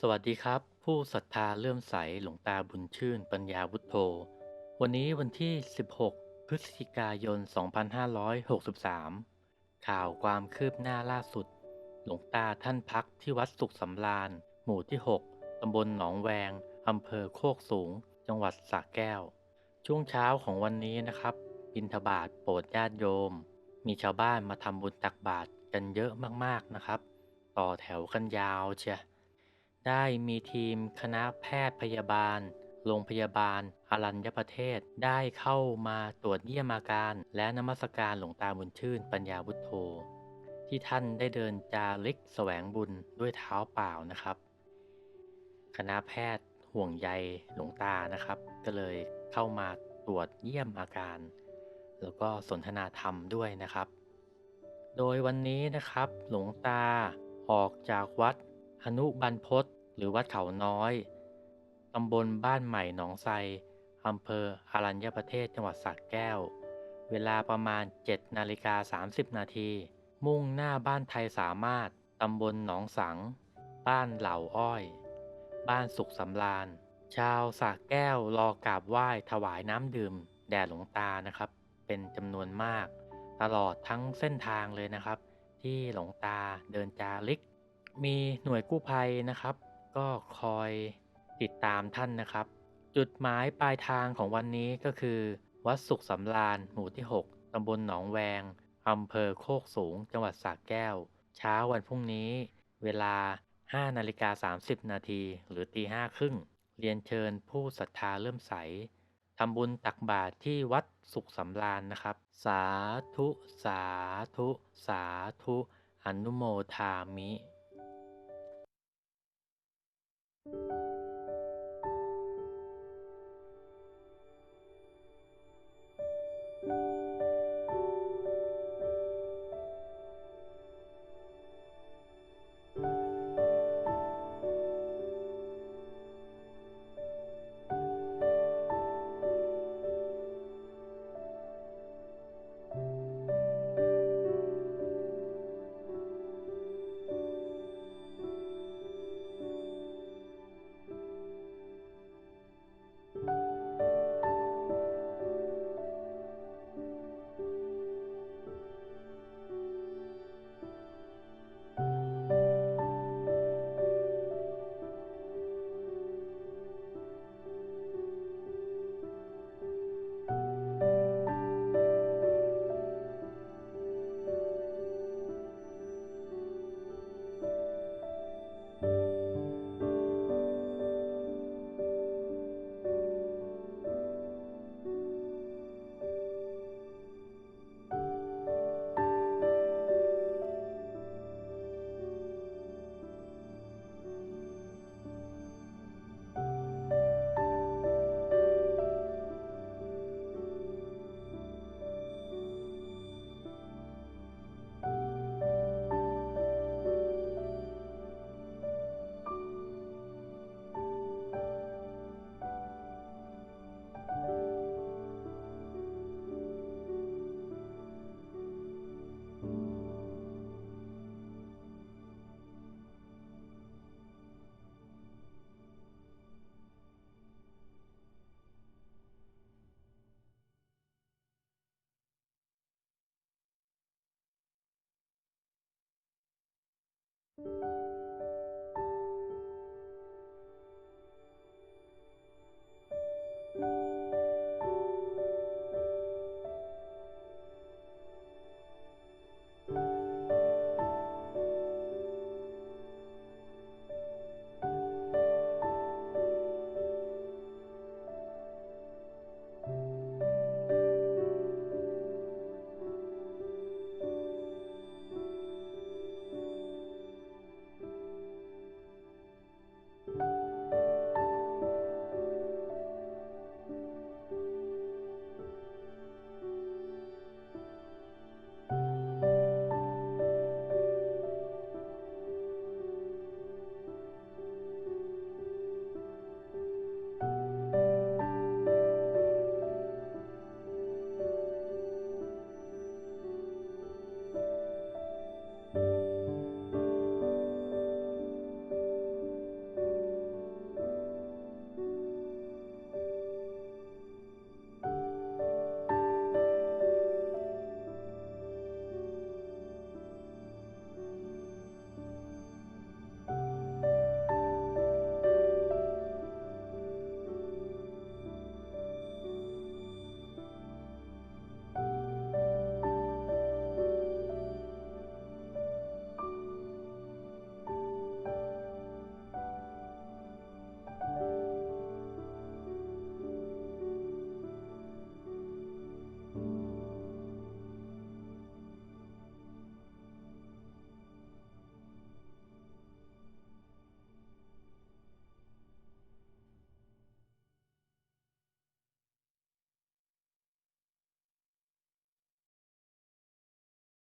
สวัสดีครับ ผู้ศรัทธาเลื่อมใสหลวงตาบุญชื่นปัญญาวุฒโธ วันนี้วันที่ 16 พฤศจิกายน 2563 ข่าวความคืบหน้าล่าสุด หลวงตาท่านพักที่วัดสุขสำราญ หมู่ที่ 6 ตำบลหนองแวง อำเภอโคกสูง จังหวัดสระแก้ว ช่วงเช้าของวันนี้นะครับบิณฑบาตโปรดญาติโยม มีชาวบ้านมาทำบุญตักบาตรกันเยอะมากๆนะครับ ต่อแถวกันยาวเชีย ได้มีทีมคณะแพทย์พยาบาล โรงพยาบาลอรัญญประเทศ ได้เข้ามาตรวจเยี่ยมอาการ และนมัสการหลวงตาบุญชื่น ปัญญาวุฒโธที่ท่านได้เดินจาริกแสวงบุญด้วยเท้าเปล่านะครับ คณะแพทย์ห่วงใยหลวงตานะครับ ก็เลยเข้ามาตรวจเยี่ยมอาการ แล้วก็สนทนาธรรมด้วยนะครับ โดยวันนี้นะครับ หลวงตาออกจากวัดอนุบรรพต หรือวัดเขาน้อยตำบลบ้านใหม่หนองไทรอำเภออารัญญประเทศจังหวัดสระแก้ว เวลาประมาณ7นาฬิกา30 นาที มุ่งหน้าบ้านไทยสามารถตำบลหนองสัง บ้านเหล่าอ้อย บ้านสุขสำราญ ชาวสระแก้วรอกราบไหว้ถวายน้ำดื่ม แด่หลวงตานะครับ เป็นจำนวนมาก ตลอดทั้งเส้นทางเลยนะครับ ที่หลวงตาเดินจาริก มีหน่วยกู้ภัยนะครับ ก็คอยติดตามท่านนะครับ จุดหมายปลายทางของวันนี้ก็คือ วัดสุขสำราญหมู่ที่ 6 ตำบลหนองแวงอำเภอโคกสูง จังหวัดสระแก้ว เช้าวันพรุ่งนี้ เวลา 5 นาฬิกา 30 นาที หรือตีห้าครึ่ง เรียนเชิญผู้ศรัทธาเริ่มใสทำบุญตักบาตรที่วัดสุขสำราญนะครับ สาธุ สาธุ สาธุ อนุโมทามิ Música